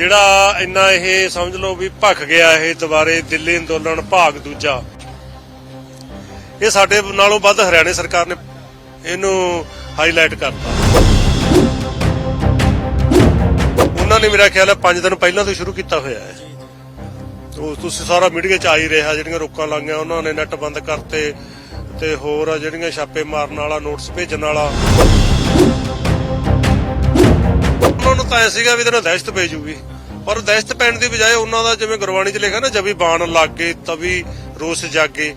ਜਿਹੜਾ ਇੰਨਾ ਇਹ ਸਮਝ ਲਓ ਵੀ ਭਖ ਗਿਆ ਇਹ ਦੁਬਾਰੇ ਦਿੱਲੀ ਅੰਦੋਲਨ ਭਾਗ ਦੂਜਾ। ਇਹ ਸਾਡੇ ਨਾਲੋਂ ਵੱਧ ਹਰਿਆਣੇ ਸਰਕਾਰ ਨੇ ਇਹਨੂੰ ਹਾਈਲਾਈਟ ਕਰਤਾ। ਉਹਨਾਂ ਨੇ ਮੇਰਾ ਖਿਆਲ ਹੈ 5 ਦਿਨ ਪਹਿਲਾਂ ਤੋਂ ਸ਼ੁਰੂ ਕੀਤਾ ਹੋਇਆ ਹੈ। ਉਹ ਤੁਸੀਂ ਸਾਰਾ ਮੀਡੀਆ ਚ ਆ ਹੀ ਰਿਹਾ, ਜਿਹੜੀਆਂ ਰੋਕਾਂ ਲਾਈਆਂ ਉਹਨਾਂ ਨੇ ਨੈਟ ਬੰਦ ਕਰਤੇ ਤੇ ਹੋਰ ਆ ਜਿਹੜੀਆਂ ਛਾਪੇ ਮਾਰਨ ਵਾਲਾ ਨੋਟਿਸ ਭੇਜਣ ਵਾਲਾ। ਤਾਂ ਐ ਸੀਗਾ ਵੀ ਇਹਦੇ ਦਹਿਸ਼ਤ ਪੈ ਜੂਗੀ। ਪਰ ਦਹਿਸ਼ਤ ਪੈਣ ਦੀ ਬਜਾਏ ਉਹਨਾਂ ਦਾ ਜਿਵੇਂ ਗੁਰਬਾਣੀ 'ਚ ਲਿਖਿਆ ਨਾ ਜਬੀ ਬਾਣ ਲੱਗੇ, ਤਵੀ ਰੋਸ ਜਾਗੇ,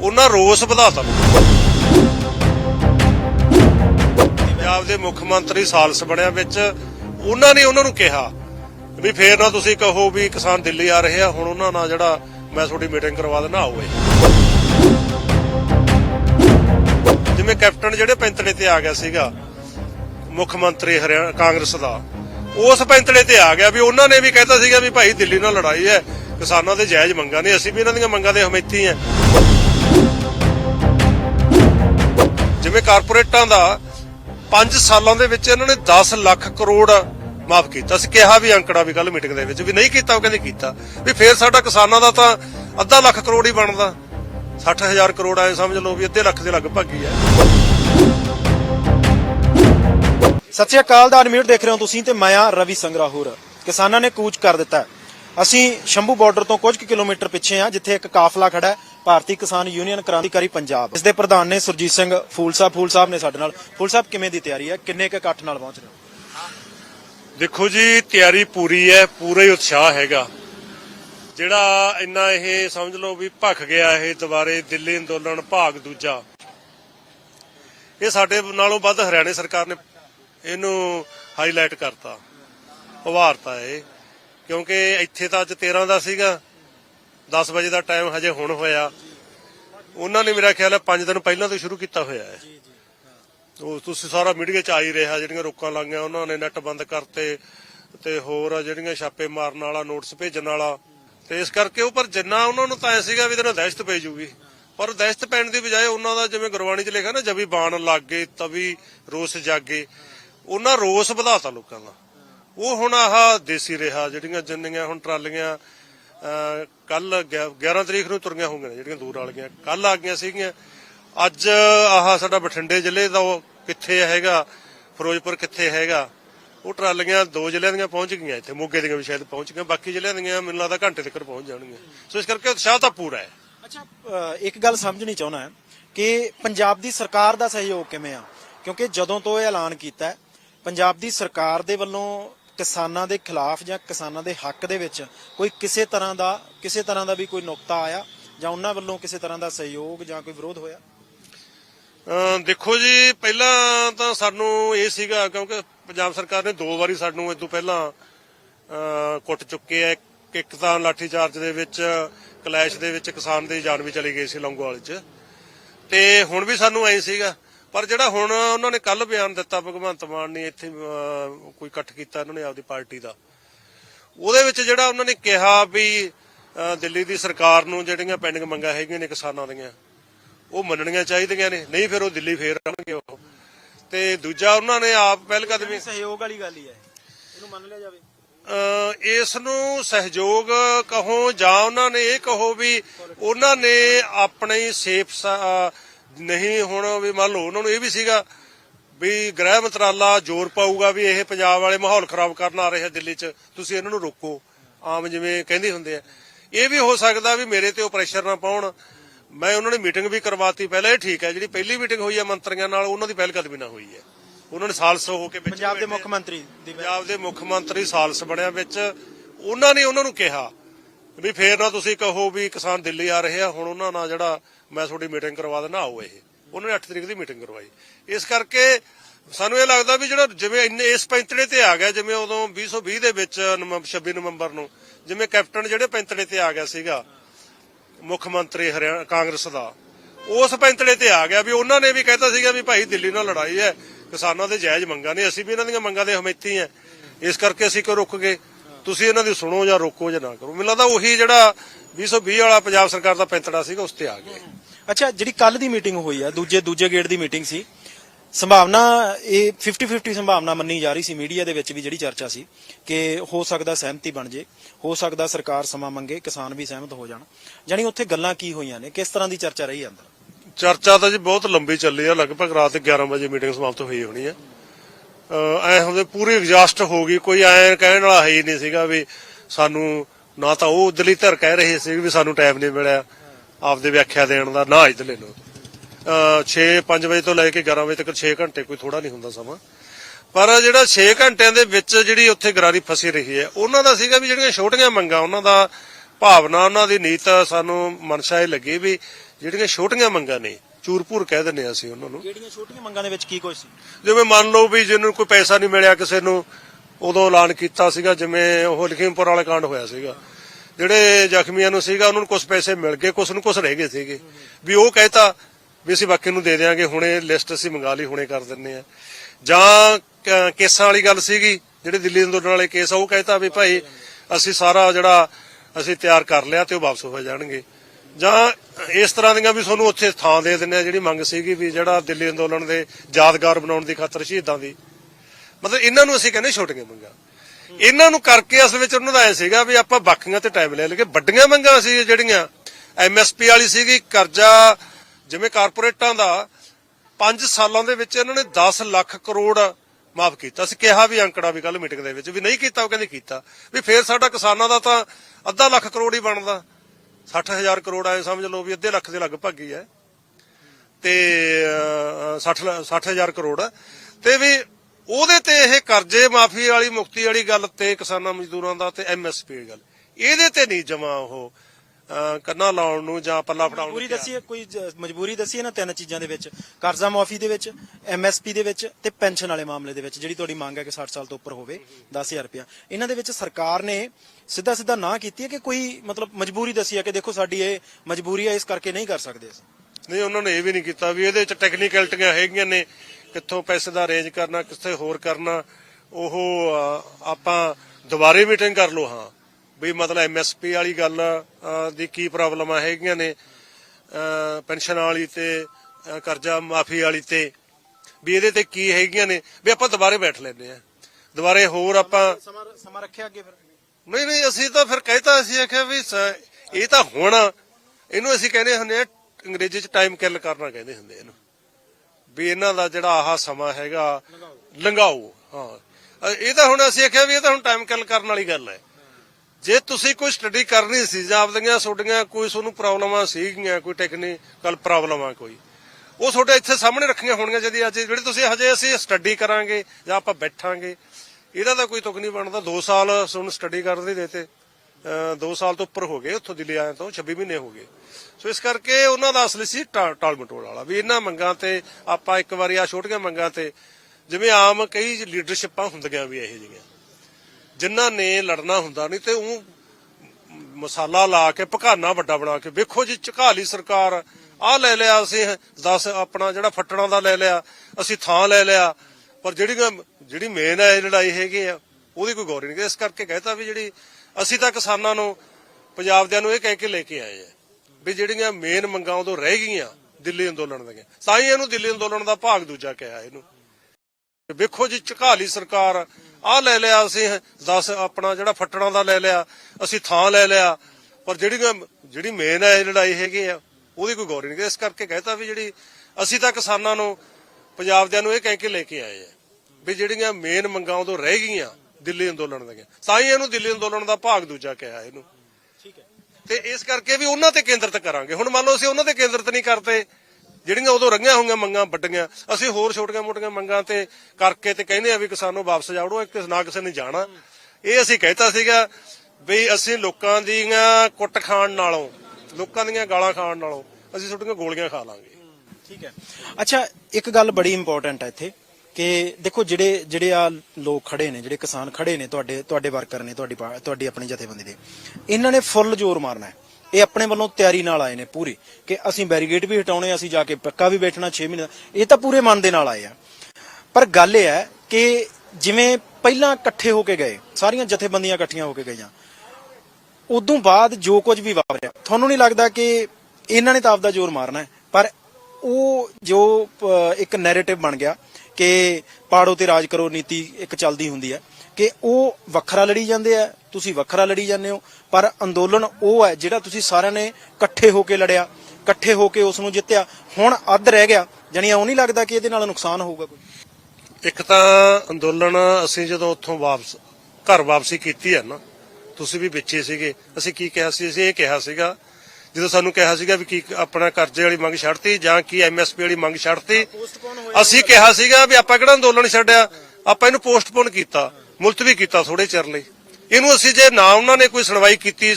ਉਹਨਾਂ ਰੋਸ ਵਧਾਤਾ ਪੰਜਾਬ ਦੇ ਮੁੱਖ ਮੰਤਰੀ ਸਾਲਸ ਬਣਿਆ ਵਿੱਚ, ਉਹਨਾਂ ਨੇ ਉਹਨਾਂ ਨੂੰ ਕਿਹਾ ਵੀ ਫੇਰ ਨਾ ਤੁਸੀਂ ਕਹੋ ਵੀ ਕਿਸਾਨ ਦਿੱਲੀ ਆ ਰਹੇ ਆ, ਹੁਣ ਉਹਨਾਂ ਨਾਲ ਜਿਹੜਾ ਮੈਂ ਤੁਹਾਡੀ ਮੀਟਿੰਗ ਕਰਵਾ ਦੇਣਾ ਆਓਏ ਜਿਵੇਂ ਕੈਪਟਨ ਜਿਹੜੇ ਪੈਂਤੜੇ ਤੇ ਆ ਗਿਆ ਸੀਗਾ, ਮੁੱਖ ਮੰਤਰੀ ਹਰਿਆਣਾ ਕਾਂਗਰਸ ਦਾ ਉਸ ਪੈਂਤੜੇ ਤੇ ਆ ਗਿਆ ਵੀ ਉਹਨਾਂ ਨੇ ਵੀ ਕਹਿਤਾ ਸੀਗਾ ਵੀ ਭਾਈ ਦਿੱਲੀ ਨਾਲ ਲੜਾਈ ਹੈ, ਕਿਸਾਨਾਂ ਦੇ ਜਾਇਜ਼ ਮੰਗਾਂ ਨੇ, ਅਸੀਂ ਵੀ ਇਹਨਾਂ ਦੀਆਂ ਮੰਗਾਂ ਦੇ ਹਮੇਤੀ ਹਾਂ। ਜਿਵੇਂ ਕਾਰਪੋਰੇਟਾਂ ਦਾ 5 ਸਾਲਾਂ ਦੇ ਵਿੱਚ ਇਹਨਾਂ ਨੇ 10 ਲੱਖ ਕਰੋੜ ਮਾਫ ਕੀਤਾ ਸੀ, ਕਿਹਾ ਵੀ ਅੰਕੜਾ ਵੀ ਕੱਲ ਮੀਟਿੰਗ ਦੇ ਵਿੱਚ ਵੀ ਨਹੀਂ ਕੀਤਾ, ਉਹ ਕਹਿੰਦੇ ਕੀਤਾ। ਵੀ ਫੇਰ ਸਾਡਾ ਕਿਸਾਨਾਂ ਦਾ ਤਾਂ ਅੱਧਾ ਲੱਖ ਕਰੋੜ ਹੀ ਬਣਦਾ। 60000 ਕਰੋੜ ਆਏ, ਸਮਝ ਲਓ ਵੀ ਅੱਧੇ ਲੱਖ ਦੇ ਲਗਭਗ ਹੀ ਹੈ। ਸਤਿ ਸ਼੍ਰੀ ਅਕਾਲ ਦਾ ਅਨਮਿਊਟ ਦੇਖ ਰਹੇ ਹੋ ਤੁਸੀਂ ਤੇ ਮੈਂ ਆ ਰਵੀ ਸੰਗਰਾਹੁਰ। ਕਿਸਾਨਾਂ ਨੇ ਕੂਚ ਕਰ ਦਿੱਤਾ ਅਸੀਂ ਸ਼ੰਭੂ ਬਾਰਡਰ ਤੋਂ ਕੁਝ ਕਿਲੋਮੀਟਰ ਪਿੱਛੇ ਆ ਜਿੱਥੇ ਇੱਕ ਕਾਫਲਾ ਖੜਾ ਹੈ, ਭਾਰਤੀ ਕਿਸਾਨ ਯੂਨੀਅਨ ਕ੍ਰਾਂਤੀਕਾਰੀ ਪੰਜਾਬ। ਇਸ ਦੇ ਪ੍ਰਧਾਨ ਨੇ ਸੁਰਜੀਤ ਸਿੰਘ ਫੂਲ ਸਾਹਿਬ ਫੂਲ ਸਾਹਿਬ ਨੇ ਸਾਡੇ ਨਾਲ। ਫੂਲ ਸਾਹਿਬ ਕਿਵੇਂ ਦੀ ਤਿਆਰੀ ਹੈ? ਕਿੰਨੇ ਕੁ ਇਕੱਠ ਨਾਲ ਪਹੁੰਚ ਰਹੇ ਹੋ? ਦੇਖੋ ਜੀ, ਤਿਆਰੀ ਪੂਰੀ ਹੈ, ਪੂਰਾ ਹੀ ਉਤਸ਼ਾਹ ਹੈਗਾ। ਜਿਹੜਾ ਇੰਨਾ ਇਹ ਸਮਝ ਲਓ ਵੀ ਭਖ ਗਿਆ ਇਹ ਦੁਬਾਰੇ ਦਿੱਲੀ ਅੰਦੋਲਨ ਭਾਗ ਦੂਜਾ। ਇਹ ਸਾਡੇ ਨਾਲੋਂ ਵੱਧ ਹਰਿਆਣੇ ਸਰਕਾਰ ਨੇ ਇਹਨੂੰ ਹਾਈਲਾਈਟ ਕਰਤਾ। ਉਭਾਰਤਾ ਇਹ। ਕਿਉਂਕਿ ਇੱਥੇ ਤਾਂ ਅੱਜ 13 ਦਾ ਸੀਗਾ। 10 ਵਜੇ ਦਾ ਟਾਈਮ ਹਜੇ ਹੁਣ ਹੋਇਆ। ਉਹਨਾਂ ਨੇ ਮੇਰਾ ਖਿਆਲ ਹੈ 5 ਦਿਨ ਪਹਿਲਾਂ ਤੋਂ ਸ਼ੁਰੂ ਕੀਤਾ ਹੋਇਆ ਹੈ। ਉਹ ਤੁਸੀਂ ਸਾਰਾ ਮੀਡੀਆ ਚ ਆ ਹੀ ਰਿਹਾ ਜਿਹੜੀਆਂ ਰੋਕਾਂ ਲਾਈਆਂ ਉਹਨਾਂ ਨੇ ਨੈਟ ਬੰਦ ਕਰਤੇ ਤੇ ਹੋਰ ਆ ਜਿਹੜੀਆਂ ਛਾਪੇ ਮਾਰਨ ਵਾਲਾ ਨੋਟਿਸ ਭੇਜਣ ਵਾਲਾ। ਤੇ ਇਸ ਕਰਕੇ ਉਹ ਪਰ ਜਿੰਨਾ ਉਹਨਾਂ ਨੂੰ ਤਾਂ ਐ ਸੀਗਾ ਵੀ ਇਹਦੇ ਨਾਲ ਦਹਿਸ਼ਤ ਪੈ ਜੂਗੀ। ਪਰ ਦਹਿਸ਼ਤ ਪੈਣ ਦੀ ਬਜਾਏ ਉਹਨਾਂ ਦਾ ਜਿਵੇਂ ਗੁਰਬਾਣੀ 'ਚ ਲਿਖਿਆ ਨਾ ਜਬੀ ਬਾਣ ਲੱਗੇ ਤਵੀ ਰੋਸ ਜਾਗੇ। ਉਹਨਾਂ ਰੋਸ ਵਧਾਤਾ ਲੋਕਾਂ ਦਾ। ਉਹ ਹੁਣ ਆਹ ਦੇਸੀ ਰਿਹਾ ਜਿਹੜੀਆਂ ਜਿੰਨੀਆਂ ਹੁਣ ਟਰਾਲੀਆਂ ਕੱਲ 11 ਤਰੀਕ ਨੂੰ ਤੁਰੀਆਂ ਹੋਣਗੀਆਂ ਜਿਹੜੀਆਂ ਦੂਰ ਵਾਲੀਆਂ। ਕੱਲ ਆ ਗਈਆਂ ਸੀਗੀਆਂ। ਅੱਜ ਆਹ ਸਾਡਾ ਬਠਿੰਡੇ ਜ਼ਿਲ੍ਹੇ ਦਾ ਉਹ ਕਿੱਥੇ ਹੈਗਾ, ਫਿਰੋਜ਼ਪੁਰ ਕਿੱਥੇ ਹੈਗਾ, ਉਹ ਟਰਾਲੀਆਂ ਦੋ ਜ਼ਿਲ੍ਹਿਆਂ ਦੀਆਂ ਪਹੁੰਚ ਗਈਆਂ ਇੱਥੇ। ਮੋਗੇ ਦੀਆਂ ਵੀ ਸ਼ਾਇਦ ਪਹੁੰਚ ਗਈਆਂ, ਬਾਕੀ ਜ਼ਿਲ੍ਹਿਆਂ ਦੀਆਂ ਮੈਨੂੰ ਲੱਗਦਾ ਘੰਟੇ ਤੱਕ ਪਹੁੰਚ ਜਾਣਗੀਆਂ। ਸੋ ਇਸ ਕਰਕੇ ਉਤਸ਼ਾਹ ਤਾਂ ਪੂਰਾ ਹੈ। ਅੱਛਾ ਇੱਕ ਗੱਲ ਸਮਝਣੀ ਚਾਹੁੰਦਾ ਕਿ ਪੰਜਾਬ ਦੀ ਸਰਕਾਰ ਦਾ ਸਹਿਯੋਗ ਕਿਵੇਂ ਆ? ਕਿਉਂਕਿ ਜਦੋਂ ਤੋਂ ਇਹ ਐਲਾਨ ਕੀਤਾ ਪੰਜਾਬ ਦੀ ਸਰਕਾਰ ਦੇ ਵੱਲੋਂ ਕਿਸਾਨਾਂ ਦੇ ਖਿਲਾਫ ਜਾਂ ਕਿਸਾਨਾਂ ਦੇ ਹੱਕ ਦੇ ਵਿੱਚ ਕੋਈ ਕਿਸੇ ਤਰ੍ਹਾਂ ਦਾ, ਕਿਸੇ ਤਰ੍ਹਾਂ ਦਾ ਵੀ ਕੋਈ ਨੁਕਤਾ ਆਇਆ ਜਾਂ ਉਹਨਾਂ ਵੱਲੋਂ ਕਿਸੇ ਤਰ੍ਹਾਂ ਦਾ ਸਹਿਯੋਗ ਜਾਂ ਕੋਈ ਵਿਰੋਧ ਹੋਇਆ? ਦੇਖੋ ਜੀ, ਪਹਿਲਾਂ ਤਾਂ ਸਾਨੂੰ ਇਹ ਸੀਗਾ ਕਿਉਂਕਿ ਪੰਜਾਬ ਸਰਕਾਰ ਨੇ ਦੋ ਵਾਰੀ ਸਾਨੂੰ ਇਸ ਤੋਂ ਪਹਿਲਾਂ ਕੁੱਟ ਚੁੱਕੇ ਆ। ਇੱਕ- ਇੱਕ ਤਾਂ ਲਾਠੀ ਚਾਰਜ ਦੇ ਵਿੱਚ, ਕਲੈਸ਼ ਦੇ ਵਿੱਚ ਕਿਸਾਨ ਦੀ ਜਾਨ ਵੀ ਚਲੀ ਗਈ ਸੀ ਲੰਗੋਵਾਲ 'ਚ। ਤੇ ਹੁਣ ਵੀ ਸਾਨੂੰ ਐ ਸੀਗਾ ਪਰ ਜਿਹੜਾ ਹੁਣ ਉਹਨਾਂ ਨੇ ਕੱਲ ਬਿਆਨ ਦਿੱਤਾ ਭਗਵੰਤ ਮਾਨ ਨੇ ਇੱਥੇ ਕੋਈ ਇਕੱਠ ਕੀਤਾ ਇਹਨਾਂ ਨੇ ਆਪਦੀ ਪਾਰਟੀ ਦਾ। ਉਹਦੇ ਵਿੱਚ ਜਿਹੜਾ ਉਹਨਾਂ ਨੇ ਕਿਹਾ ਵੀ ਦਿੱਲੀ ਦੀ ਸਰਕਾਰ ਨੂੰ ਜਿਹੜੀਆਂ ਪੈਂਡਿੰਗ ਮੰਗਾਂ ਹੈਗੀਆਂ ਨੇ ਕਿਸਾਨਾਂ ਦੀਆਂ ਉਹ ਮੰਨਣੀਆਂ ਚਾਹੀਦੀਆਂ ਨੇ। ਨਹੀਂ ਫਿਰ ਉਹ ਦਿੱਲੀ ਫੇਰ ਆਉਣਗੇ ਉਹ। ਤੇ ਦੂਜਾ ਉਹਨਾਂ ਨੇ ਆਪ ਪਹਿਲ ਕਦਮੀ ਸਹਿਯੋਗ ਵਾਲੀ ਗੱਲ ਹੀ ਹੈ। ਇਹਨੂੰ ਮੰਨ ਲਿਆ ਜਾਵੇ। ਇਸ ਨੂੰ ਸਹਿਯੋਗ ਕਹੋ ਜਾਂ ਉਹਨਾਂ ਨੇ ਇਹ ਕਹੋ ਵੀ ਉਹਨਾਂ ਨੇ ਆਪਣੇ ਸੇਫ ਨਹੀਂ ਹੁਣ ਵੀ ਮੰਨ ਲਓ ਉਹਨਾਂ ਨੂੰ ਇਹ ਵੀ ਸੀਗਾ ਵੀ ਗ੍ਰਹਿ ਮੰਤਰਾਲਾ ਜ਼ੋਰ ਪਾਊਗਾ ਵੀ ਇਹ ਪੰਜਾਬ ਵਾਲੇ ਮਾਹੌਲ ਖਰਾਬ ਕਰਨ ਆ ਰਹੇ ਆ ਦਿੱਲੀ 'ਚ ਤੁਸੀਂ ਇਹਨਾਂ ਨੂੰ ਰੋਕੋ। ਆਮ ਜਿਵੇਂ ਕਹਿੰਦੇ ਹੁੰਦੇ ਆ। ਇਹ ਵੀ ਹੋ ਸਕਦਾ ਵੀ ਮੇਰੇ ਤੇ ਉਹ ਪ੍ਰੈਸ਼ਰ ਨਾ ਪਾਉਣ। ਮੈਂ ਉਹਨਾਂ ਨੇ ਮੀਟਿੰਗ ਵੀ ਕਰਵਾਤੀ ਪਹਿਲਾਂ ਇਹ ਠੀਕ ਹੈ ਜਿਹੜੀ ਪਹਿਲੀ ਮੀਟਿੰਗ ਹੋਈ ਹੈ ਮੰਤਰੀਆਂ ਨਾਲ ਉਹਨਾਂ ਦੀ ਪਹਿਲ ਕਦਮੀ ਨਾ ਹੋਈ ਹੈ। ਉਹਨਾਂ ਨੇ ਸਾਲਸ ਹੋ ਕੇ ਵਿੱਚ ਪੰਜਾਬ ਦੇ। ਮੁੱਖ ਮੰਤਰੀ ਪੰਜਾਬ ਦੇ ਮੁੱਖ ਮੰਤਰੀ ਸਾਲਸ ਬਣਿਆ ਵਿੱਚ। ਉਹਨਾਂ ਨੇ ਉਹਨਾਂ ਨੂੰ ਕਿਹਾ ਵੀ ਫੇਰ ਨਾ ਤੁਸੀਂ ਕਹੋ ਵੀ ਕਿਸਾਨ ਦਿੱਲੀ ਆ ਰਹੇ ਆ, ਹੁਣ ਉਹਨਾਂ ਨਾਲ ਜਿਹੜਾ ਮੈਂ ਤੁਹਾਡੀ ਮੀਟਿੰਗ ਕਰਵਾ ਦੇਣਾ ਆਓ ਇਹ। ਉਹਨਾਂ ਨੇ 8 ਤਰੀਕ ਦੀ ਮੀਟਿੰਗ ਕਰਵਾਈ। ਇਸ ਕਰਕੇ ਸਾਨੂੰ ਇਹ ਲੱਗਦਾ ਵੀ ਜਿਹੜਾ ਜਿਵੇਂ ਇਸ ਪੈਂਤੜੇ ਤੇ ਆ ਗਿਆ, ਜਿਵੇਂ ਉਦੋਂ 2020 ਦੇ ਵਿੱਚ ਨਵੰਬਰ 26 ਨਵੰਬਰ ਨੂੰ, ਜਿਵੇਂ ਕੈਪਟਨ ਜਿਹੜੇ ਪੈਂਤੜੇ ਤੇ ਆ ਗਿਆ ਸੀਗਾ, ਮੁੱਖ ਮੰਤਰੀ ਹਰਿਆਣਾ ਕਾਂਗਰਸ ਦਾ, ਉਸ ਪੈਂਤੜੇ ਤੇ ਆ ਗਿਆ ਵੀ ਉਹਨਾਂ ਨੇ ਵੀ ਕਹਿਤਾ ਸੀਗਾ ਵੀ ਭਾਈ ਦਿੱਲੀ ਨਾਲ ਲੜਾਈ ਹੈ, ਕਿਸਾਨਾਂ ਦੇ ਜਾਇਜ਼ ਮੰਗਾਂ ਨੇ, ਅਸੀਂ ਵੀ ਇਹਨਾਂ ਦੀਆਂ ਮੰਗਾਂ ਦੇ ਹਮੇਤੀ ਹਾਂ। ਇਸ ਕਰਕੇ ਅਸੀਂ ਕਿਉਂ ਰੁਕ ਗਏ? ਤੁਸੀਂ ਇਹਨਾਂ ਦੀ ਸੁਣੋ ਜਾਂ ਰੋਕੋ ਜਾਂ ਨਾ ਕਰੋ। ਮੈਨੂੰ ਲੱਗਦਾ ਉਹੀ ਜਿਹੜਾ 2020 ਵਾਲਾ ਪੰਜਾਬ ਸਰਕਾਰ ਦਾ ਪੈਂਤੜਾ ਸੀਗਾ ਉਸ ਤੇ ਆ ਗਏ ਅੱਛਾ ਜਿਹੜੀ ਕੱਲ ਦੀ ਮੀਟਿੰਗ ਹੋਈ ਆ ਦੂਜੇ ਦੂਜੇ ਗੇੜ ਦੀ ਮੀਟਿੰਗ ਸੀ ਸੰਭਾਵਨਾ ਇਹ 50-50 ਸੰਭਾਵਨਾ ਮੰਨੀ ਜਾ ਰਹੀ ਸੀ ਮੀਡੀਆ ਦੇ ਵਿੱਚ ਵੀ ਜਿਹੜੀ ਚਰਚਾ ਸੀ ਕਿ ਹੋ ਸਕਦਾ ਸਹਿਮਤੀ ਬਣ ਜੇ ਹੋ ਸਕਦਾ ਸਰਕਾਰ ਸਮਾਂ ਮੰਗੇ ਕਿਸਾਨ ਵੀ ਸਹਿਮਤ ਹੋ ਜਾਣ। ਜਾਨੀ ਉੱਥੇ ਗੱਲਾਂ ਕੀ ਹੋਈਆਂ ਨੇ ਕਿਸ ਤਰ੍ਹਾਂ ਦੀ ਚਰਚਾ ਰਹੀ ਅੰਦਰ? ਚਰਚਾ ਤਾਂ ਜੀ ਬਹੁਤ ਲੰਬੀ ਚੱਲੀ ਆ ਲਗਭਗ ਰਾਤ 11 ਵਜੇ ਮੀਟਿੰਗ ਸਮਾਪਤ ਹੋਈ ਹੋਣੀ ਆ। ਐ ਹੁੰਦੇ ਪੂਰੀ ਐਗਜ਼ਾਸਟ ਹੋ ਗਈ, ਕੋਈ ਐ ਕਹਿਣ ਵਾਲਾ ਹੈ ਹੀ ਨਹੀਂ ਸੀਗਾ ਵੀ ਸਾਨੂੰ ਨਾ ਤਾਂ ਉਹ ਉਧਰਲੀ ਧਿਰ ਕਹਿ ਰਹੇ ਸੀ ਵੀ ਸਾਨੂੰ ਟਾਈਮ ਨਹੀਂ ਮਿਲਿਆ ਆਪਦੇ ਵਿਆਖਿਆ ਦੇਣ ਦਾ, ਨਾ ਇਧਰਲੇ ਨੂੰ। 6 5 ਵਜੇ ਤੋਂ ਲੈ ਕੇ 11 ਵਜੇ ਤੱਕ 6 ਘੰਟੇ ਕੋਈ ਥੋੜਾ ਨਹੀਂ ਹੁੰਦਾ ਸਮਾਂ। ਪਰ ਜਿਹੜਾ 6 ਘੰਟਿਆਂ ਦੇ ਵਿੱਚ ਜਿਹੜੀ ਉੱਥੇ ਗਰਾਰੀ ਫਸੀ ਰਹੀ ਹੈ, ਉਹਨਾਂ ਦਾ ਸੀਗਾ ਵੀ ਜਿਹੜੀਆਂ ਛੋਟੀਆਂ ਮੰਗਾਂ, ਉਹਨਾਂ ਦਾ ਭਾਵਨਾ, ਉਹਨਾਂ ਦੀ ਨੀਤ ਸਾਨੂੰ ਮਨਸ਼ਾ ਇਹ ਲੱਗੀ ਵੀ ਜਿਹੜੀਆਂ ਛੋਟੀਆਂ ਮੰਗਾਂ ਨੇ ਚੂਰਪੂਰ ਕਹਿ ਦਿੰਦੇ ਹਾਂ ਅਸੀਂ ਉਹਨਾਂ ਨੂੰ। ਕਿਹੜੀਆਂ ਛੋਟੀਆਂ ਮੰਗਾਂ ਦੇ ਵਿੱਚ ਕੀ ਕੁਝ ਸੀ? ਜਿਵੇਂ ਮੰਨ ਲਓ ਵੀ ਜਿਹਨੂੰ ਕੋਈ ਪੈਸਾ ਨਹੀਂ ਮਿਲਿਆ ਕਿਸੇ ਨੂੰ ਉਦੋਂ ਐਲਾਨ ਕੀਤਾ ਸੀਗਾ ਜਿਵੇਂ ਉਹ ਲਖੀਮਪੁਰ ਵਾਲਾ ਕਾਂਡ ਹੋਇਆ ਸੀਗਾ। ਜਿਹੜੇ ਜ਼ਖਮੀਆਂ ਨੂੰ ਸੀਗਾ ਉਹਨਾਂ ਨੂੰ ਕੁਝ ਪੈਸੇ ਮਿਲ ਗਏ ਕੁਝ ਨੂੰ ਕੁਝ ਰਹਿ ਗਏ ਸੀਗੇ। ਵੀ ਉਹ ਕਹਿਤਾ ਵੀ ਅਸੀਂ ਬਾਕੀ ਨੂੰ ਦੇ ਦੇਾਂਗੇ ਹੁਣੇ ਲਿਸਟ ਅਸੀਂ ਮੰਗਾ ਲਈ ਹੁਣੇ ਕਰ ਦਿੰਨੇ ਆ ਜਾਂ ਕੇਸਾਂ ਵਾਲੀ ਗੱਲ ਸੀਗੀ ਜਿਹੜੇ ਦਿੱਲੀ ਅੰਦੋਲਨ ਵਾਲੇ ਕੇਸ ਆ ਉਹ ਕਹਿਤਾ ਵੀ ਭਾਈ ਅਸੀਂ ਸਾਰਾ ਜਿਹੜਾ ਅਸੀਂ ਤਿਆਰ ਕਰ ਲਿਆ ਤੇ ਉਹ ਵਾਪਸ ਹੋ ਜਾਣਗੇ। ਜਾਂ ਇਸ ਤਰ੍ਹਾਂ ਦੀਆਂ ਵੀ ਤੁਹਾਨੂੰ ਉੱਥੇ ਥਾਂ ਦੇ ਦਿੰਨੇ ਆ ਜਿਹੜੀ ਮੰਗ ਸੀਗੀ ਵੀ ਜਿਹੜਾ ਦਿੱਲੀ ਅੰਦੋਲਨ ਦੇ ਯਾਦਗਾਰ ਬਣਾਉਣ ਦੀ ਖਾਤਰ ਸ਼ਹੀਦਾਂ ਦੀ। ਮਤਲਬ ਇਹਨਾਂ ਨੂੰ ਅਸੀਂ ਕਹਿੰਦੇ ਛੋਟੀਆਂ ਮੰਗਾਂ। ਇਹਨਾਂ ਨੂੰ ਕਰਕੇ ਅਸਲ ਵਿੱਚ ਉਹਨਾਂ ਦਾ ਐ ਸੀਗਾ ਵੀ ਆਪਾਂ ਬਾਕੀਆਂ ਤੇ ਟਾਈਮ ਲੈ ਲਈਏ। ਵੱਡੀਆਂ ਮੰਗਾਂ ਸੀ ਜਿਹੜੀਆਂ। ਐਮਐਸਪੀ ਵਾਲੀ ਸੀਗੀ, ਕਰਜ਼ਾ ਜਿਵੇਂ ਕਾਰਪੋਰੇਟਾਂ ਦਾ 5 ਸਾਲਾਂ ਦੇ ਵਿੱਚ ਇਹਨਾਂ ਨੇ 10 ਲੱਖ ਕਰੋੜ ਮਾਫ ਕੀਤਾ। ਸੀ ਕਿਹਾ ਵੀ ਅੰਕੜਾ ਵੀ ਕੱਲ ਮੀਟਿੰਗ ਦੇ ਵਿੱਚ ਵੀ ਨਹੀਂ ਕੀਤਾ, ਉਹ ਕਹਿੰਦੇ ਕੀਤਾ। ਵੀ ਫੇਰ ਸਾਡਾ ਕਿਸਾਨਾਂ ਦਾ ਤਾਂ ਅੱਧਾ ਲੱਖ ਕਰੋੜ ਹੀ ਬਣਦਾ। 60000 ਕਰੋੜ ਆਏ ਸਮਝ ਲਓ ਵੀ ਅੱਧੇ ਲੱਖ ਦੇ ਲਗਭਗ ਹੀ ਹੈ। ਤੇ ਅਹ, 60 60000 ਕਰੋੜ ਤੇ ਵੀ ਉਹਦੇ ਤੇ ਇਹ ਕਰਜ਼ੇ ਮਾਫੀ ਵਾਲੀ ਮੁਕਤੀ ਵਾਲੀ ਗੱਲ ਤੇ ਕਿਸਾਨਾਂ ਮਜ਼ਦੂਰਾਂ ਦਾ ਤੇ ਐਮਐਸਪੀ ਵਾਲੀ ਗੱਲ। ਇਹਦੇ ਤੇ ਨਹੀਂ ਜਮਾ ਉਹ ਕੰਨਾਂ ਲਾਉਣ ਨੂੰ ਜਾਂ ਪੱਲਾ ਫੜਾਉਣ ਨੂੰ ਮਜਬੂਰੀ। ਦੱਸੀ ਹੈ ਕੋਈ ਜ- ਮਜਬੂਰੀ ਦੱਸੀ ਹੈ ਨਾ ਤਿੰਨ ਚੀਜ਼ਾਂ ਦੇ ਵਿੱਚ। ਕਰਜ਼ਾ ਮਾਫੀ ਦੇ ਵਿੱਚ ਐਮਐਸਪੀ ਦੇ ਵਿੱਚ ਤੇ ਪੈਨਸ਼ਨ ਵਾਲੇ ਮਾਮਲੇ ਦੇ ਵਿੱਚ ਜਿਹੜੀ ਤੁਹਾਡੀ ਮੰਗ ਹੈ ਕਿ 60 ਸਾਲ ਤੋਂ ਉੱਪਰ ਹੋਵੇ 10000 ਰੁਪਇਆ। ਇਹਨਾਂ ਦੇ ਵਿੱਚ ਸਰਕਾਰ ਨੇ ਸਿੱਧਾ ਸਿੱਧਾ ਨਾ ਕੀਤੀ ਹੈ ਕਿ ਕੋਈ ਮਤਲਬ ਮਜਬੂਰੀ ਦੱਸੀ ਹੈ ਕਿ ਦੇਖੋ ਸਾਡੀ ਇਹ ਮਜਬੂਰੀ ਹੈ ਇਸ ਕਰਕੇ ਨਹੀਂ ਕਰ ਸਕਦੇ ਅਸੀਂ। ਨਹੀਂ ਉਹਨਾਂ ਨੇ ਇਹ ਵੀ ਨਹੀਂ ਕੀਤਾ ਵੀ ਇਹਦੇ ਵਿੱਚ ਟੈਕਨੀਕੈਲਿਟੀਆਂ ਹੈਗੀਆਂ ਨੇ ਕਿੱਥੋਂ ਪੈਸੇ ਦਾ ਅਰੇਂਜ ਕਰਨਾ ਕਿੱਥੇ ਹੋਰ ਕਰਨਾ ਉਹ ਆਪਾਂ ਦੁਬਾਰੇ ਮੀਟਿੰਗ ਕਰ ਲਓ ਹਾਂ। ਵੀ ਮਤਲਬ ਐਮਐਸਪੀ ਵਾਲੀ ਗੱਲ ਦੀ ਕੀ ਪ੍ਰੋਬਲਮਾਂ ਹੈਗੀਆਂ ਨੇ ਪੈਨਸ਼ਨ ਵਾਲੀ ਤੇ ਕਰਜ਼ਾ ਮਾਫੀ ਵਾਲੀ ਤੇ ਵੀ ਇਹਦੇ ਤੇ ਕੀ ਹੈਗੀਆਂ ਨੇ ਵੀ ਆਪਾਂ ਦੁਬਾਰੇ ਬੈਠ ਲੈਂਦੇ ਆ ਦੁਬਾਰੇ ਹੋਰ ਆਪਾਂ ਸਮਾਂ ਰੱਖਿਆ ਅੱਗੇ ਫਿਰ? ਨਹੀਂ ਨਹੀਂ ਅਸੀਂ ਤਾਂ ਫਿਰ ਕਹਿਤਾ ਅਸੀਂ ਆਖਿਆ ਵੀ ਇਹ ਤਾਂ ਹੁਣ ਇਹਨੂੰ ਅਸੀਂ ਕਹਿੰਦੇ ਹੁੰਦੇ ਆ ਅੰਗਰੇਜ਼ੀ ਚ ਟਾਈਮ ਕਿਲ ਕਰਨਾ ਕਹਿੰਦੇ ਹੁੰਦੇ ਇਹਨੂੰ। ਵੀ ਇਹਨਾਂ ਦਾ ਜਿਹੜਾ ਆਹ ਸਮਾਂ ਹੈਗਾ ਲੰਘਾਓ। ਹਾਂ। ਇਹ ਤਾਂ ਹੁਣ ਅਸੀਂ ਆਖਿਆ ਵੀ ਇਹ ਤਾਂ ਹੁਣ ਟਾਈਮ ਕਿਲ ਕਰਨ ਵਾਲੀ ਗੱਲ ਹੈ। ਜੇ ਤੁਸੀਂ ਕੋਈ ਸਟੱਡੀ ਕਰਨੀ ਸੀ ਜਾਂ ਆਪਦੀਆਂ ਤੁਹਾਡੀਆਂ ਕੋਈ ਤੁਹਾਨੂੰ ਪ੍ਰੋਬਲਮਾਂ ਸੀਗੀਆਂ, ਕੋਈ ਟੈਕਨੀਕਲ ਪ੍ਰੋਬਲਮਾਂ ਕੋਈ, ਉਹ ਤੁਹਾਡੇ ਇੱਥੇ ਸਾਹਮਣੇ ਰੱਖੀਆਂ ਹੋਣਗੀਆਂ ਚਾਹੀਦੀਆਂ ਅੱਜ ਜਿਹੜੇ ਤੁਸੀਂ ਹਜੇ ਅਸੀਂ ਸਟੱਡੀ ਕਰਾਂਗੇ ਜਾਂ ਆਪਾਂ ਬੈਠਾਂਗੇ, ਇਹਦਾ ਤਾਂ ਕੋਈ ਤੁਕ ਨਹੀਂ ਬਣਦਾ। 2 ਸਾਲ ਤੁਹਾਨੂੰ ਸਟੱਡੀ ਕਰਨ ਦੇ ਦੇਤੇ 2 ਸਾਲ ਤੋਂ ਉੱਪਰ ਹੋ ਗਏ, ਉੱਥੋਂ ਦਿੱਲੀ ਆਏ ਤੋਂ 26 ਮਹੀਨੇ ਹੋ ਗਏ। ਸੋ ਇਸ ਕਰਕੇ ਉਹਨਾਂ ਦਾ ਅਸਲੀ ਸੀ ਟਾਲ ਮਟੋਲ ਵਾਲਾ, ਵੀ ਇਹਨਾਂ ਮੰਗਾਂ ਤੇ ਆਪਾਂ ਇੱਕ ਵਾਰੀ ਆ ਛੋਟੀਆਂ ਮੰਗਾਂ ਤੇ, ਜਿਵੇਂ ਆਮ ਕਈ ਲੀਡਰਸ਼ਿਪਾਂ ਹੁੰਦੀਆਂ ਵੀ ਇਹੋ ਜਿਹੀਆਂ। ਜਿਨ੍ਹਾਂ ਨੇ ਲੜਨਾ ਹੁੰਦਾ ਨਹੀਂ ਤੇ ਉਹ ਮਸਾਲਾ ਲਾ ਕੇ ਭਕਾਨਾ ਵੱਡਾ ਬਣਾ ਕੇ। ਵੇਖੋ ਜੀ ਝਕਾਲੀ ਸਰਕਾਰ। ਆ ਲੈ ਲਿਆ ਅਸੀਂ 10 ਆਪਣਾ ਜਿਹੜਾ ਫੱਟਣਾ ਦਾ ਲੈ ਲਿਆ, ਅਸੀਂ ਥਾਂ ਲੈ ਲਿਆ। ਪਰ ਜਿਹੜੀ ਜਿਹੜੀ ਮੇਨ ਹੈ ਲੜਾਈ ਹੈਗੀ ਆ, ਉਹਦੀ ਕੋਈ ਗੌਰ ਨਹੀਂ। ਇਸ ਕਰਕੇ ਕਹਿਤਾ ਵੀ ਜਿਹੜੀ ਅਸੀਂ ਤਾਂ ਕਿਸਾਨਾਂ ਨੂੰ ਪੰਜਾਬ ਦਿਆਂ ਨੂੰ ਇਹ ਕਹਿ ਕੇ ਲੈ ਕੇ ਆਏ ਆ ਵੀ ਜਿਹੜੀਆਂ ਮੇਨ ਮੰਗਾਂ ਉਦੋਂ ਰਹਿ ਗਈਆਂ, ਦਿੱਲੀ ਅੰਦੋਲਨ ਦੀਆਂ। ਤਾਂ ਹੀ ਇਹਨੂੰ ਦਿੱਲੀ ਅੰਦੋਲਨ ਦਾ ਭਾਗ ਦੂਜਾ ਕਿਹਾ ਇਹਨੂੰ। ਵੇਖੋ ਜੀ ਝਕਾ ਲਈ ਸਰਕਾਰ। ਆ ਲੈ ਲਿਆ ਅਸੀਂ 10 ਆਪਣਾ ਜਿਹੜਾ ਫੱਟਣਾ ਦਾ ਲੈ ਲਿਆ ਅਸੀਂ ਥਾਂ ਲੈ ਲਿਆ। ਪਰ ਜਿਹੜੀ ਜਿਹੜੀ ਮੇਨ ਹੈ ਲੜਾਈ ਹੈਗੀ ਆ ਉਹਦੀ ਕੋਈ ਗੌਰ ਨਹੀਂ। ਇਸ ਕਰਕੇ ਕਹਿਤਾ ਵੀ ਜਿਹੜੀ ਅਸੀਂ ਤਾਂ ਕਿਸਾਨਾਂ ਨੂੰ ਪੰਜਾਬ ਦਿਆਂ ਨੂੰ ਇਹ ਕਹਿ ਕੇ ਲੈ ਕੇ ਆਏ ਆ ਵੀ ਜਿਹੜੀਆਂ ਮੇਨ ਮੰਗਾਂ ਉਦੋਂ ਰਹਿ ਗਈਆਂ ਦਿੱਲੀ ਅੰਦੋਲਨ ਦੀਆਂ। ਤਾਂ ਹੀ ਇਹਨੂੰ ਦਿੱਲੀ ਅੰਦੋਲਨ ਦਾ ਭਾਗ ਦੂਜਾ ਕਿਹਾ ਇਹਨੂੰ। ਠੀਕ ਹੈ। ਤੇ ਇਸ ਕਰਕੇ ਵੀ ਉਹਨਾਂ ਤੇ ਕੇਂਦਰਿਤ ਕਰਾਂਗੇ। ਹੁਣ ਮੰਨ ਲਓ ਅਸੀਂ ਉਹਨਾਂ ਤੇ ਕੇਂਦਰਿਤ ਨਹੀਂ ਕਰਦੇ। ਜਿਹੜੀਆਂ ਉਦੋਂ ਰੰਗੀਆਂ ਹੋਈਆਂ ਮੰਗਾਂ ਵੱਡੀਆਂ, ਅਸੀਂ ਹੋਰ ਛੋਟੀਆਂ-ਮੋਟੀਆਂ ਮੰਗਾਂ ਤੇ ਕਰਕੇ ਤੇ ਕਹਿੰਦੇ ਆ ਵੀ ਕਿਸਾਨੋਂ ਵਾਪਸ ਜਾੜੋ ਇੱਕ ਨਾ ਕਿਸੇ ਨੇ ਜਾਣਾ। ਇਹ ਅਸੀਂ ਕਹਿਤਾ ਸੀਗਾ ਵੀ ਅਸੀਂ ਲੋਕਾਂ ਦੀਆਂ ਕੁੱਟ ਖਾਣ ਨਾਲੋਂ, ਲੋਕਾਂ ਦੀਆਂ ਗਾਲਾਂ ਖਾਣ ਨਾਲੋਂ ਅਸੀਂ ਛੋਟੀਆਂ ਗੋਲੀਆਂ ਖਾ ਲਾਂਗੇ। ਠੀਕ ਹੈ। ਅੱਛਾ, ਇੱਕ ਗੱਲ ਬੜੀ ਇੰਪੋਰਟੈਂਟ ਹੈ ਇੱਥੇ ਕਿ ਦੇਖੋ ਜਿਹੜੇ ਜਿਹੜੇ ਆ ਲੋਕ ਖੜੇ ਨੇ, ਜਿਹੜੇ ਕਿਸਾਨ ਖੜੇ ਨੇ ਤੁਹਾਡੇ ਤੁਹਾਡੇ ਵਰਕਰ ਨੇ, ਤੁਹਾਡੀ ਤੁਹਾਡੀ ਆਪਣੀ ਜਥੇਬੰਦੀ ਦੇ, ਇਹਨਾਂ ਨੇ ਫੁੱਲ ਜ਼ੋਰ ਮਾਰਨਾ ਹੈ। ਇਹ ਆਪਣੇ ਵੱਲੋਂ ਤਿਆਰੀ ਨਾਲ ਆਏ ਨੇ ਪੂਰੇ ਕਿ ਅਸੀਂ ਬੈਰੀਗੇਟ ਵੀ ਹਟਾਉਣੇ ਅਸੀਂ ਜਾ ਕੇ ਪੱਕਾ ਵੀ ਬੈਠਣਾ 6 ਮਹੀਨੇ ਦਾ। ਇਹ ਤਾਂ ਪੂਰੇ ਮਨ ਦੇ ਨਾਲ ਆਏ ਆ ਪਰ ਗੱਲ ਇਹ ਹੈ ਕਿ ਜਿਵੇਂ ਪਹਿਲਾਂ ਇਕੱਠੇ ਹੋ ਕੇ ਗਏ, ਸਾਰੀਆਂ ਜਥੇਬੰਦੀਆਂ ਇਕੱਠੀਆਂ ਹੋ ਕੇ ਗਈਆਂ, ਉਦੋਂ ਬਾਅਦ ਜੋ ਕੁਝ ਵੀ ਵਾਪਰਿਆ, ਤੁਹਾਨੂੰ ਨਹੀਂ ਲੱਗਦਾ ਕਿ ਇਹਨਾਂ ਨੇ ਤਾਂ ਆਪਦਾ ਜ਼ੋਰ ਮਾਰਨਾ ਹੈ ਪਰ ਉਹ ਜੋ ਇੱਕ ਨੈਰੇਟਿਵ ਬਣ ਗਿਆ ਕਿ ਪਾੜੋ ਤੇ ਰਾਜ ਕਰੋ, ਨੀਤੀ ਇੱਕ ਚੱਲਦੀ ਹੁੰਦੀ ਹੈ ਕਿ ਉਹ ਵੱਖਰਾ ਲੜੀ ਜਾਂਦੇ ਆ ਤੁਸੀਂ ਵੱਖਰਾ ਲੜੀ ਜਾਂਦੇ ਹੋ ਪਰ ਅੰਦੋਲਨ ਉਹ ਹੈ ਜਿਹੜਾ ਤੁਸੀਂ ਸਾਰਿਆਂ ਨੇ ਇਕੱਠੇ ਹੋ ਕੇ ਲੜਿਆ ਇਕੱਠੇ ਹੋ ਕੇ ਉਸ ਨੂੰ ਜਿੱਤਿਆ। ਹੁਣ ਅੱਧ ਰਹਿ ਗਿਆ ਜਾਣੀ ਉਹ ਨਹੀਂ ਲੱਗਦਾ ਕਿ ਇਹਦੇ ਨਾਲ ਨੁਕਸਾਨ ਹੋਊਗਾ ਕੋਈ। ਇੱਕ ਤਾਂ ਅੰਦੋਲਨ ਅਸੀਂ ਜਦੋਂ ਉੱਥੋਂ ਵਾਪਸ ਘਰ ਵਾਪਸੀ ਕੀਤੀ ਹੈ ਨਾ ਤੁਸੀਂ ਵੀ ਵਿੱਚੇ ਸੀਗੇ ਅਸੀਂ ਕੀ ਕਿਹਾ ਸੀ? ਅਸੀਂ ਇਹ ਕਿਹਾ ਸੀਗਾ ਜਦੋਂ ਸਾਨੂੰ ਕਿਹਾ ਸੀਗਾ ਵੀ ਕੀ ਆਪਣਾ ਕਰਜ਼ੇ ਵਾਲੀ ਮੰਗ ਛੱਡਤੀ ਜਾਂ ਕੀ ਐਮਐਸਪੀ ਵਾਲੀ ਮੰਗ ਛੱਡਤੀ ਅਸੀਂ ਕਿਹਾ ਸੀਗਾ ਵੀ ਆਪਾਂ ਕਿਹੜਾ ਅੰਦੋਲਨ ਛੱਡਿਆ? ਆਪਾਂ ਇਹਨੂੰ ਪੋਸਟਪੋਨ ਕੀਤਾ ਮੁਲਤਵੀ ਕੀਤਾ ਥੋੜੇ ਚਿਰ ਲਈ। ਇਹਨੂੰ ਅਸੀਂ ਜੇ ਨਾ ਉਹਨਾਂ ਨੇ ਕੋਈ ਸੁਣਵਾਈ ਕੀਤੀ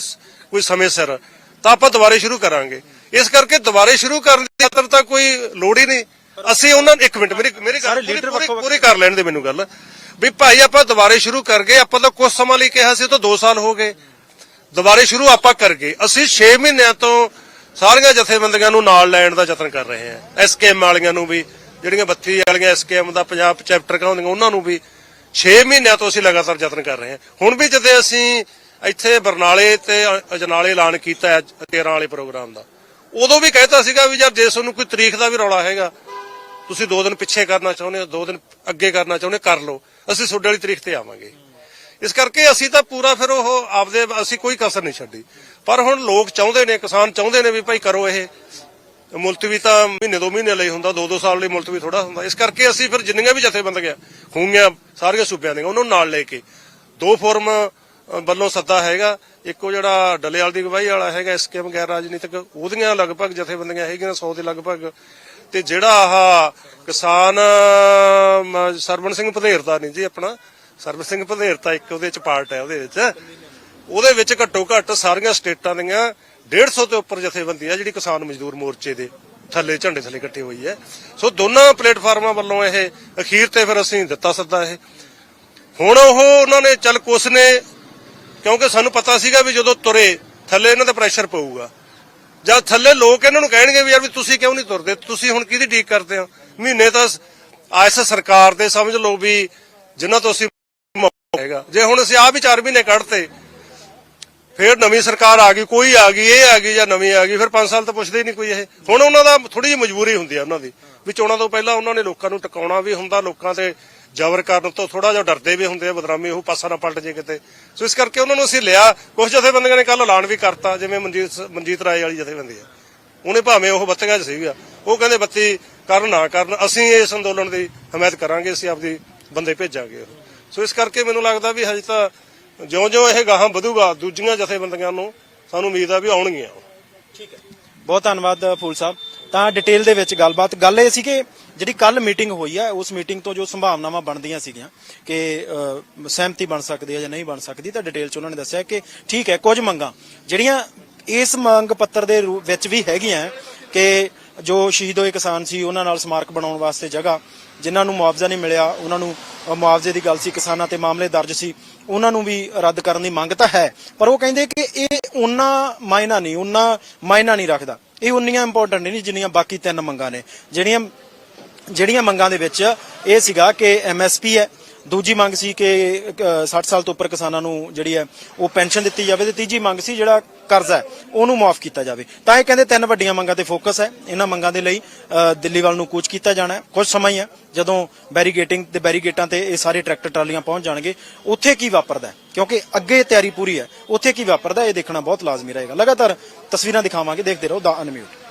ਕੋਈ ਸਮੇਂ ਸਿਰ ਤਾਂ ਆਪਾਂ ਦੁਬਾਰੇ ਸ਼ੁਰੂ ਕਰਾਂਗੇ। ਇਸ ਕਰਕੇ ਦੁਬਾਰੇ ਸ਼ੁਰੂ ਕਰਨ ਦੀ ਖਾਤਰ ਤਾਂ ਕੋਈ ਲੋੜ ਹੀ ਨਹੀਂ। ਅਸੀਂ ਉਹਨਾਂ ਇੱਕ ਮਿੰਟ ਮੇਰੀ ਮੇਰੀ ਗੱਲ ਪੂਰੀ ਕਰ ਲੈਣ ਦੇ ਮੈਨੂੰ ਗੱਲ। ਵੀ ਭਾਈ ਆਪਾਂ ਦੁਬਾਰੇ ਸ਼ੁਰੂ ਕਰ ਗਏ ਆਪਾਂ ਤਾਂ ਕੁਝ ਸਮਾਂ ਲਈ ਕਿਹਾ ਸੀ ਤਾਂ 2 ਸਾਲ ਹੋ ਗਏ। ਦੁਬਾਰੇ ਸ਼ੁਰੂ ਆਪਾਂ ਕਰ ਗਏ। ਅਸੀਂ 6 ਮਹੀਨਿਆਂ ਤੋਂ ਸਾਰੀਆਂ ਜਥੇਬੰਦੀਆਂ ਨੂੰ ਨਾਲ ਲੈਣ ਦਾ ਯਤਨ ਕਰ ਰਹੇ ਹਾਂ। ਐਸਕੇਐਮ ਵਾਲੀਆਂ ਨੂੰ ਵੀ ਜਿਹੜੀਆਂ 32 ਵਾਲੀਆਂ ਐਸਕੇਐਮ ਦਾ ਪੰਜਾਬ ਚੈਪਟਰ ਕਹਾਉਂਦੀਆਂ ਉਹਨਾਂ ਨੂੰ ਵੀ 6 ਮਹੀਨਿਆਂ ਤੋਂ ਅਸੀਂ ਲਗਾਤਾਰ ਯਤਨ ਕਰ ਰਹੇ ਹਾਂ। ਹੁਣ ਵੀ ਜਦੋਂ ਅਸੀਂ ਇੱਥੇ ਬਰਨਾਲੇ ਤੇ ਅਜਨਾਲੇ ਐਲਾਨ ਕੀਤਾ ਹੈ 13 ਵਾਲੇ ਪ੍ਰੋਗਰਾਮ ਦਾ ਉਦੋਂ ਵੀ ਕਹਿਤਾ ਸੀਗਾ ਵੀ ਯਾਰ ਜੇ ਤੁਹਾਨੂੰ ਕੋਈ ਤਰੀਕ ਦਾ ਵੀ ਰੌਲਾ ਹੈਗਾ ਤੁਸੀਂ ਦੋ ਦਿਨ ਪਿੱਛੇ ਕਰਨਾ ਚਾਹੁੰਦੇ ਹੋ ਦੋ ਦਿਨ ਅੱਗੇ ਕਰਨਾ ਚਾਹੁੰਦੇ ਹੋ, ਕਰ ਲਓ। ਅਸੀਂ ਤੁਹਾਡੇ ਵਾਲੀ ਤਰੀਕ ਤੇ ਆਵਾਂਗੇ। ਇਸ ਕਰਕੇ ਅਸੀਂ ਤਾਂ ਪੂਰਾ ਫਿਰ ਉਹ ਆਪਦੇ ਅਸੀਂ ਕੋਈ ਕਸਰ ਨਹੀਂ ਛੱਡੀ। ਪਰ ਹੁਣ ਲੋਕ ਚਾਹੁੰਦੇ ਨੇ ਕਿਸਾਨ ਚਾਹੁੰਦੇ ਨੇ ਵੀ ਭਾਈ ਕਰੋ ਇਹ। ਮੁਲਤਵੀ ਤਾਂ ਮਹੀਨੇ ਦੋ ਮਹੀਨੇ ਲਈ ਹੁੰਦਾ ਦੋ ਦੋ ਸਾਲ ਲਈ ਮੁਲਤਵੀ ਥੋੜਾ ਹੁੰਦਾ। ਇਸ ਕਰਕੇ ਅਸੀਂ ਫਿਰ ਜਿੰਨੀਆਂ ਵੀ ਜਥੇਬੰਦੀਆਂ ਹੋਈਆਂ ਸਾਰੀਆਂ ਸੂਬਿਆਂ ਦੀਆਂ ਉਹਨਾਂ ਨੂੰ ਨਾਲ ਲੈ ਕੇ। ਦੋ ਫੋਰਮ ਵੱਲੋਂ ਸੱਦਾ ਹੈਗਾ। ਇੱਕੋ ਜਿਹੜਾ ਡਲੇਵਾਲ ਦੀ ਗਵਾਹੀ ਵਾਲਾ ਹੈਗਾ ਐਸਕੇਐਮ ਗੈਰ ਰਾਜਨੀਤਿਕ ਉਹਦੀਆਂ ਲਗਭਗ ਜਥੇਬੰਦੀਆਂ ਹੈਗੀਆਂ 100 ਦੇ ਲਗਭਗ। ਤੇ ਜਿਹੜਾ ਆਹ ਕਿਸਾਨ ਅ, ਸਰਵਣ ਸਿੰਘ ਭਦੇਰ ਦਾ ਨਹੀਂ ਜੀ ਆਪਣਾ ਸਰਵਣ ਸਿੰਘ ਭਦੇਰ ਤਾਂ ਇੱਕ ਉਹਦੇ ਚ ਪਾਰਟ ਹੈ ਉਹਦੇ ਵਿੱਚ। ਉਹਦੇ ਵਿੱਚ ਘੱਟੋ ਘੱਟ ਸਾਰੀਆਂ ਸਟੇਟਾਂ ਦੀਆਂ 150 ਤੋਂ ਉੱਪਰ ਜਥੇਬੰਦੀ ਹੈ ਜਿਹੜੀ ਕਿਸਾਨ ਮਜ਼ਦੂਰ ਮੋਰਚੇ ਦੇ ਥੱਲੇ, ਝੰਡੇ ਥੱਲੇ ਇਕੱਠੇ ਹੋਈ ਹੈ। ਸੋ ਦੋਨਾਂ ਪਲੇਟਫਾਰਮਾਂ ਵੱਲੋਂ ਇਹ ਅਖੀਰ ਤੇ ਫਿਰ ਅਸੀਂ ਦਿੱਤਾ ਸੱਦਾ ਇਹ। ਹੁਣ ਉਹ ਉਹਨਾਂ ਨੇ ਚੱਲ ਕੁਛ ਨੇ, ਕਿਉਂਕਿ ਸਾਨੂੰ ਪਤਾ ਸੀਗਾ ਵੀ ਜਦੋਂ ਤੁਰੇ, ਥੱਲੇ ਇਹਨਾਂ ਦਾ ਪ੍ਰੈਸ਼ਰ ਪਊਗਾ। ਜਦ ਥੱਲੇ ਲੋਕ ਇਹਨਾਂ ਨੂੰ ਕਹਿਣਗੇ ਵੀ ਯਾਰ ਵੀ ਤੁਸੀਂ ਕਿਉਂ ਨਹੀਂ ਤੁਰਦੇ? ਤੁਸੀਂ ਹੁਣ ਕਿਹਦੀ ਡੀਕ ਕਰਦੇ ਹੋ? ਮਹੀਨੇ ਤਾਂ ਐਸ ਸਰਕਾਰ ਦੇ ਸਮਝ ਲਓ ਵੀ ਜਿਨ੍ਹਾਂ ਤੋਂ ਅਸੀਂ ਹੈਗਾ। ਜੇ ਹੁਣ ਅਸੀਂ ਆ ਵੀ 4 ਮਹੀਨੇ ਕੱਢਤੇ ਫਿਰ ਨਵੀਂ ਸਰਕਾਰ ਆ ਗਈ, ਕੋਈ ਆ ਗਈ, ਇਹ ਆ ਗਈ ਜਾਂ ਨਵੀਂ ਆ ਗਈ, ਫਿਰ 5 ਸਾਲ ਤਾਂ ਪੁੱਛਦੇ ਹੀ ਨਹੀਂ ਕੋਈ ਇਹ। ਹੁਣ ਉਹਨਾਂ ਦਾ ਥੋੜੀ ਜਿਹੀ ਮਜਬੂਰੀ ਹੁੰਦੀ ਆ ਉਹਨਾਂ ਦੀ, ਵੀ ਚੋਣਾਂ ਤੋਂ ਪਹਿਲਾਂ ਉਹਨਾਂ ਨੇ ਲੋਕਾਂ ਨੂੰ ਟਿਕਾਉਣਾ ਵੀ ਹੁੰਦਾ, ਲੋਕਾਂ ਤੇ ਜ਼ਬਰ ਕਰਨ ਤੋਂ ਥੋੜਾ ਜਿਹਾ ਡਰਦੇ ਵੀ ਹੁੰਦੇ ਆ, ਬਦਨਾਮੀ ਉਹ ਪਾਸਾ ਨਾ ਪਲਟ ਜੇ ਕਿਤੇ। ਸੋ ਇਸ ਕਰਕੇ ਉਹਨਾਂ ਨੂੰ ਅਸੀਂ ਲਿਆ ਕੁਝ ਜਥੇਬੰਦੀਆਂ ਨੇ ਕੱਲ ਐਲਾਨ ਵੀ ਕਰਤਾ, ਜਿਵੇਂ ਮਨਜੀਤ ਮਨਜੀਤ ਰਾਏ ਵਾਲੀ ਜਥੇਬੰਦੀ ਆ। ਉਹਨੇ ਭਾਵੇਂ ਉਹ ਬੱਤੀਆਂ 'ਚ ਸੀਗਾ ਉਹ ਕਹਿੰਦੇ ਬੱਤੀ ਕਰਨ ਨਾ ਕਰਨ, ਅਸੀਂ ਇਸ ਅੰਦੋਲਨ ਦੀ ਹਮਾਇਤ ਕਰਾਂਗੇ, ਅਸੀਂ ਆਪਦੀ ਬੰਦੇ ਭੇਜਾਂਗੇ। ਸੋ ਇਸ ਕਰਕੇ ਮੈਨੂੰ ਲੱਗਦਾ ਵੀ ਹਜੇ ਤਾਂ ਜਿਉਂ-ਜਿਉਂ ਇਹ ਗਾਹਾਂ ਵਧੂਗਾ, ਦੂਜੀਆਂ ਜਥੇਬੰਦੀਆਂ ਨੂੰ ਸਾਨੂੰ ਉਮੀਦ ਆ ਵੀ ਆਉਣਗੀਆਂ। ਠੀਕ ਹੈ। ਬਹੁਤ ਧੰਨਵਾਦ, ਫੂਲ ਸਾਹਿਬ। ਤਾਂ ਡਿਟੇਲ ਦੇ ਵਿੱਚ ਗੱਲਬਾਤ, ਗੱਲ ਇਹ ਸੀ ਕਿ ਜਿਹੜੀ ਕੱਲ ਮੀਟਿੰਗ ਹੋਈ ਹੈ ਉਸ ਮੀਟਿੰਗ ਤੋਂ ਜੋ ਸੰਭਾਵਨਾਵਾਂ ਬਣਦੀਆਂ ਸੀਗੀਆਂ, ਕਿ ਸਹਿਮਤੀ ਬਣ ਸਕਦੀ ਹੈ ਜਾਂ ਨਹੀਂ ਬਣ ਸਕਦੀ, ਤਾਂ ਡਿਟੇਲ ਚ ਉਹਨਾਂ ਨੇ ਦੱਸਿਆ ਕਿ ਠੀਕ ਹੈ, ਕੁਝ ਮੰਗਾਂ। ਜਿਹੜੀਆਂ ਇਸ ਮੰਗ ਪੱਤਰ ਦੇ ਰੂਪ ਵਿੱਚ ਵੀ ਹੈਗੀਆਂ, ਕਿ ਜੋ ਸ਼ਹੀਦ ਹੋਏ ਕਿਸਾਨ ਸੀ, ਉਹਨਾਂ ਨਾਲ ਸਮਾਰਕ ਬਣਾਉਣ ਵਾਸਤੇ ਜਗ੍ਹਾ, ਜਿਨ੍ਹਾਂ ਨੂੰ ਮੁਆਵਜ਼ਾ ਨਹੀਂ ਮਿਲਿਆ, ਉਹਨਾਂ ਨੂੰ ਮੁਆਵਜ਼ੇ ਦੀ ਗੱਲ ਸੀ, ਕਿਸਾਨਾਂ ਤੇ ਮਾਮਲੇ ਦਰਜ ਸੀ ਉਹਨਾਂ ਨੂੰ ਵੀ ਰੱਦ ਕਰਨ ਦੀ ਮੰਗ ਤਾਂ ਹੈ। ਪਰ ਉਹ ਕਹਿੰਦੇ ਕਿ ਇਹ ਉਹਨਾਂ ਮਾਇਨਾ ਨਹੀਂ ਉਹਨਾਂ ਮਾਇਨਾ ਨਹੀਂ ਰੱਖਦਾ। ਇਹ ਉਨੀਆਂ ਇੰਪੋਰਟੈਂਟ ਨਹੀਂ ਜਿੰਨੀਆਂ ਬਾਕੀ ਤਿੰਨ ਮੰਗਾਂ ਨੇ। ਜਿਹੜੀਆਂ ਜਿਹੜੀਆਂ ਮੰਗਾਂ ਦੇ ਵਿੱਚ ਇਹ ਸੀਗਾ ਕਿ ਐਮਐਸਪੀ ਹੈ। ਦੂਜੀ ਮੰਗ ਸੀ ਕਿ ਅ, 60 ਸਾਲ ਤੋਂ ਉੱਪਰ ਕਿਸਾਨਾਂ ਨੂੰ ਜਿਹੜੀ ਹੈ ਉਹ ਪੈਨਸ਼ਨ ਦਿੱਤੀ ਜਾਵੇ ਤੇ ਤੀਜੀ ਮੰਗ ਸੀ ਜਿਹੜਾ ਕਰਜ਼ਾ ਹੈ ਉਹਨੂੰ ਮਾਫ ਕੀਤਾ ਜਾਵੇ। ਤਾਂ ਇਹ ਕਹਿੰਦੇ ਤਿੰਨ ਵੱਡੀਆਂ ਮੰਗਾਂ ਤੇ ਫੋਕਸ ਹੈ। ਇਹਨਾਂ ਮੰਗਾਂ ਦੇ ਲਈ ਦਿੱਲੀ ਵੱਲ ਨੂੰ ਕੂਚ ਕੀਤਾ ਜਾਣਾ ਹੈ। ਕੁਝ ਸਮਾਂ ਹੀ ਹੈ। ਜਦੋਂ ਬੈਰੀਗੇਟਿੰਗ ਤੇ ਬੈਰੀਗੇਟਾਂ ਤੇ ਇਹ ਸਾਰੇ ਟਰੈਕਟਰ ਟਰਾਲੀਆਂ ਪਹੁੰਚ ਜਾਣਗੇ ਉੱਥੇ ਕੀ ਵਾਪਰਦਾ ਕਿਉਂਕਿ ਅੱਗੇ ਤਿਆਰੀ ਪੂਰੀ ਹੈ। ਉੱਥੇ ਕੀ ਵਾਪਰਦਾ ਇਹ ਦੇਖਣਾ ਬਹੁਤ ਲਾਜ਼ਮੀ ਰਹੇਗਾ। ਲਗਾਤਾਰ ਤਸਵੀਰਾਂ ਦਿਖਾਵਾਂਗੇ। ਦੇਖਦੇ ਰਹੋ ਦਾ ਅਨਮਿਊਟ।